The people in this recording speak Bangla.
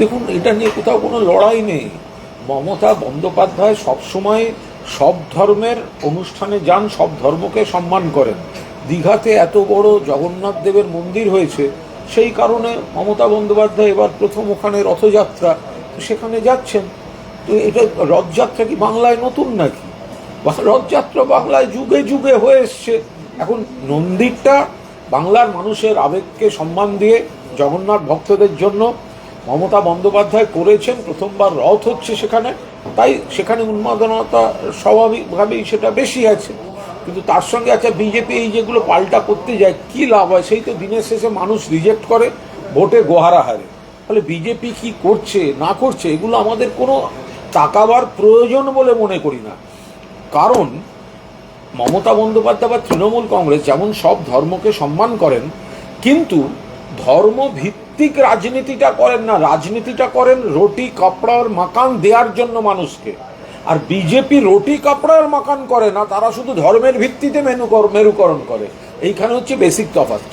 দেখুন, এটা নিয়ে কোথাও কোনো লড়াই নেই। মমতা বন্দ্যোপাধ্যায় সবসময় সব ধর্মের অনুষ্ঠানে যান, সব ধর্মকে সম্মান করেন। দীঘাতে এত বড় জগন্নাথ দেবের মন্দির হয়েছে, সেই কারণে মমতা বন্দ্যোপাধ্যায় এবার প্রথম ওখানে রথযাত্রা সেখানে যাচ্ছেন। তো এটা রথযাত্রা কি বাংলায় নতুন নাকি? রথযাত্রা বাংলায় যুগে যুগে হয়ে এসছে। এখন মন্দিরটা বাংলার মানুষের আবেগকে সম্মান দিয়ে জগন্নাথ ভক্তদের জন্য মমতা বন্দ্যোপাধ্যায় করেছেন, প্রথমবার রথ হচ্ছে সেখানে। তাই সেখানে উন্মাদনতা স্বাভাবিকভাবেই সেটা বেশি আছে। কিন্তু তার সঙ্গে আচ্ছা বিজেপি, এই যেগুলো পাল্টা করতে যায়, কি লাভ হয়? সেই তো দিনের শেষে মানুষ রিজেক্ট করে, ভোটে গোহারা হারে। ফলে বিজেপি কি করছে, না করছে, এগুলো আমাদের কোনো তাকাবার প্রয়োজন বলে মনে করি না। কারণ, মমতা বন্দ্যোপাধ্যায় বা তৃণমূল কংগ্রেস যেমন সব ধর্মকে সম্মান করেন, কিন্তু ধর্ম ভিত্তিক রাজনীতিটা করেন না, রাজনীতিটা করেন রুটি কাপড়ার মাকান দেওয়ার জন্য মানুষকে। আর বিজেপি রুটি কাপড়ার মাকান করে না, তারা শুধু ধর্মের ভিত্তিতে মেনুকর মেরুকরণ করে। এইখানে হচ্ছে বেসিক তফাৎটা।